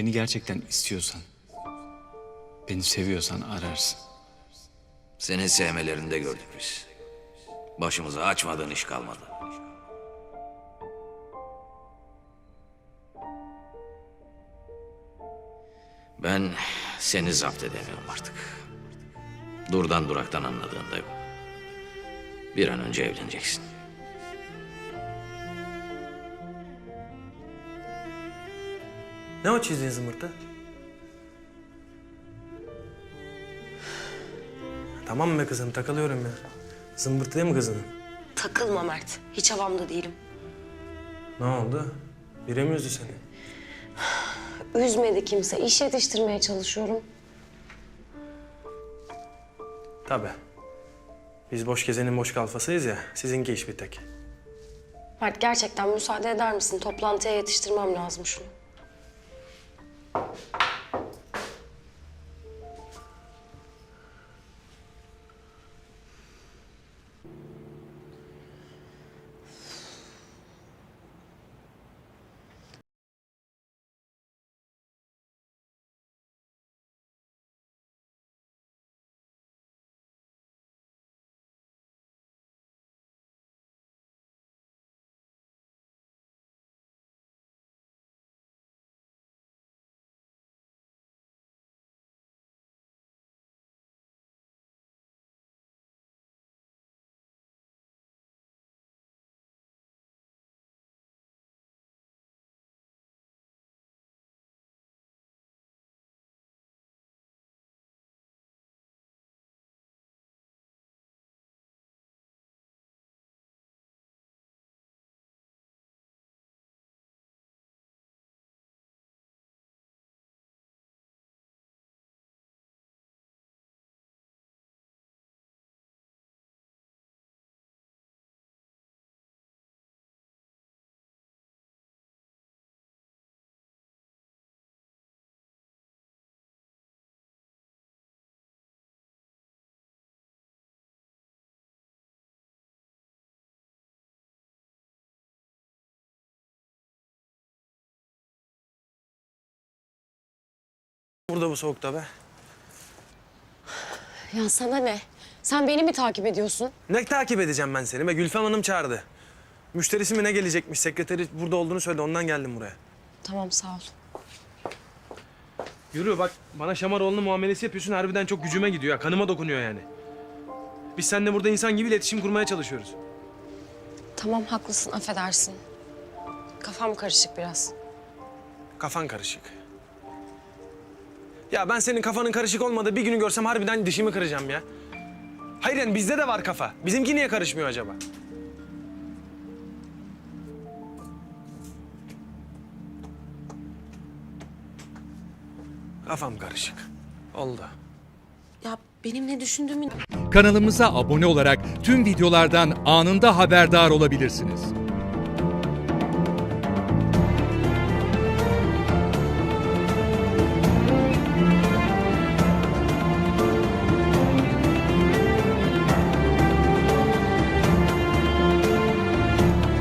Beni gerçekten istiyorsan, beni seviyorsan ararsın. Senin sevmelerini de gördük biz. Başımıza açmadığın iş kalmadı. Ben seni zapt edemiyorum artık. Durdan duraktan anladığındayım. Bir an önce evleneceksin. Ne o çizdiğin zımbırtı? Tamam be kızım takılıyorum ya. Zımbırtıya mı kızın? Takılma Mert. Hiç havamda değilim. Ne oldu? Biri mi üzdü seni? Üzmedi kimse. İş yetiştirmeye çalışıyorum. Tabii. Biz boş gezenin boş kalfasıyız ya. Sizinki iş bir tek. Mert gerçekten müsaade eder misin? Toplantıya yetiştirmem lazım şunu. Burada bu soğukta be. Ya sana ne? Sen beni mi takip ediyorsun? Ne takip edeceğim ben seni be? Gülfem Hanım çağırdı. Müşterisi mi ne gelecekmiş? Sekreteri burada olduğunu söyledi. Ondan geldim buraya. Tamam sağ ol. Yürü bak bana Şamaroğlu'nun muamelesi yapıyorsun. Harbiden çok gücüme gidiyor. ya, Kanıma dokunuyor yani. Biz seninle burada insan gibi iletişim kurmaya çalışıyoruz. Tamam haklısın affedersin. Kafam karışık biraz. Kafan karışık. Ya ben senin kafanın karışık olmadığı bir günü görsem harbiden dişimi kıracağım ya. Hayır yani bizde de var kafa. Bizimki niye karışmıyor acaba? Kafam karışık. Oldu. Ya benim ne düşündüğümü Kanalımıza abone olarak tüm videolardan anında haberdar olabilirsiniz.